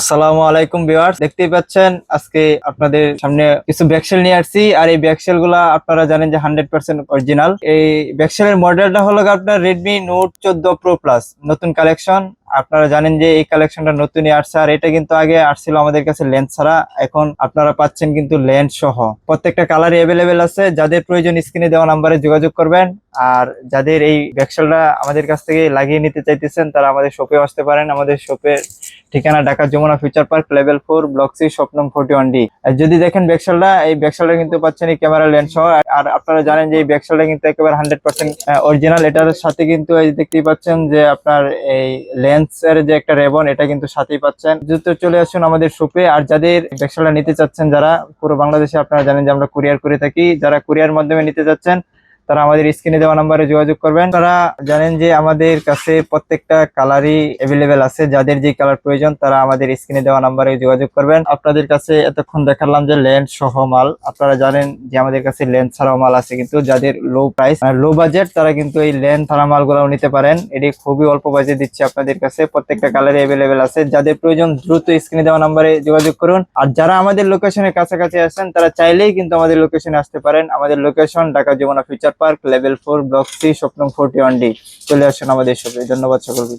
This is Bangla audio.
আসসালামু আলাইকুম ভিউয়ার্স, দেখতেই পাচ্ছেন, আজকে আপনাদের সামনে কিছু ব্যাকসেল নিয়ে আসছি। আর এই ব্যাকসেলগুলা আপনারা জানেন যে হান্ড্রেড পার্সেন্ট অরিজিনাল। এই ব্যাকসেলের মডেলটা হলো আপনার রেডমি নোট চোদ্দ প্রো প্লাস নতুন কালেকশন আপনারা জানেন যে এই কালেকশনটা নতুনই আসছে, আর এটা কিন্তু আগে আসছিল আমাদের কাছে লেন্স ছাড়া। এখন আপনারা পাচ্ছেন কিন্তু লেন্স সহ। প্রত্যেকটা কালারই অ্যাভেলেবেল আছে। যাদের প্রয়োজন স্ক্রিনে দেওয়া নাম্বারে যোগাযোগ করবেন। আর যাদের এই ব্যাকসেলটা আমাদের কাছ থেকে লাগিয়ে নিতে চাইতেছেন, তারা আমাদের শপে আসতে পারেন। আমাদের শপের ঠিকানা Dhaka Jamuna future park level four block C স্বপ্নম ফোর্টি ওয়ান ডি যদি দেখেন ব্যাকসেলটা এই ব্যাকসেলটা কিন্তু পাচ্ছেন এই ক্যামেরা লেন্স সহ। আর- আর আপনারা জানেন যে এই ব্যাকসেলটা কিন্তু একেবারে হান্ড্রেড পার্সেন্ট অরিজিনাল এটার সাথে কিন্তু এই দেখতেই পাচ্ছেন যে আপনার এই লেন্স এর যে একটা রেবন এটা কিন্তু সাথেই পাচ্ছেন। যেহেতু চলে আসুন আমাদের শপে আর যাদের ব্যাকসেলটা নিতে চাচ্ছেন, যারা পুরো বাংলাদেশে আপনারা জানেন যে আমরা কুরিয়ার করে থাকি, যারা কুরিয়ার মাধ্যমে নিতে যাচ্ছেন তারা আমাদের স্ক্রিনে দেওয়া নাম্বারে যোগাযোগ করবেন। তারা জানেন যে আমাদের কাছে প্রত্যেকটা কালারই অ্যাভেলেবেল আছে। যাদের যে কালার প্রয়োজন, তারা আমাদের স্ক্রিনে দেওয়া নাম্বারে যোগাযোগ করবেন। আপনাদের কাছে এতক্ষণ দেখালাম যে লেন্স সহ মাল। আপনারা জানেন যে আমাদের কাছে লেন্স ছাড়াও মাল আছে, কিন্তু যাদের লো প্রাইস লো বাজেট তারা কিন্তু এই লেন্স ছাড়া মালগুলো নিতে পারেন। এটি খুবই অল্প বাজে দিচ্ছে আপনাদের কাছে। প্রত্যেকটা কালারে অ্যাভেলেবেল আছে। যাদের প্রয়োজন, দ্রুত স্ক্রিনে দেওয়া নাম্বারে যোগাযোগ করুন। আর যারা আমাদের লোকেশনের কাছাকাছি আসেন তারা চাইলেই কিন্তু আমাদের লোকেশনে আসতে পারেন। আমাদের location Dhaka Jamuna future park level four block C স্বপ্ন ফোরটি ওয়ান ডি চলে আসুন আমাদের শপে ধন্যবাদ সকলকে।